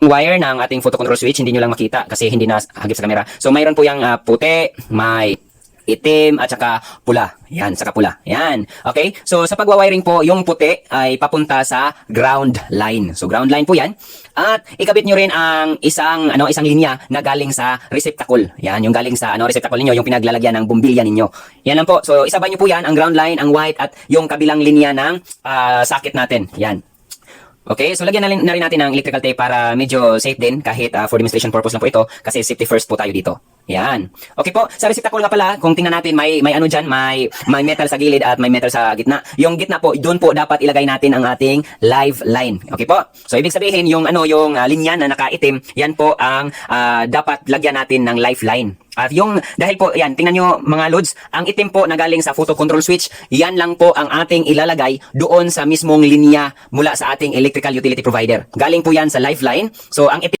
wire ng ating photo control switch, hindi nyo lang makita kasi hindi na hagip sa camera. So mayroon po yung ah, puti, may itim at saka pula. Yan, saka pula. Yan. Okay? So sa pagwa-wiring po, yung puti ay papunta sa ground line. So ground line po 'yan. At ikabit nyo rin ang isang ano isang linya na galing sa receptacle. Yan, yung galing sa ano receptacle niyo, yung pinaglalagyan ng bumbilya ninyo. Yan lang po. So isabay nyo po 'yan, ang ground line, ang white at yung kabilang linya ng ah, socket natin. Yan. Okay, so lagyan na, rin- na rin natin ng electrical tape para medyo safe din kahit ah, for demonstration purpose lang po ito kasi safety first po tayo dito. Yan. Okay po, sa receptacle nga pala, kung tingnan natin may may ano diyan, may may metal sa gilid at may metal sa gitna. Yung gitna po, doon po dapat ilagay natin ang ating live line. Okay po? So ibig sabihin yung ano yung ah, linya na nakaitim, yan po ang ah, dapat lagyan natin ng lifeline. At yung, dahil po, yan, tingnan nyo mga loads, ang itim po na galing sa photo control switch, yan lang po ang ating ilalagay doon sa mismong linya mula sa ating electrical utility provider. Galing po yan sa lifeline. So, ang itim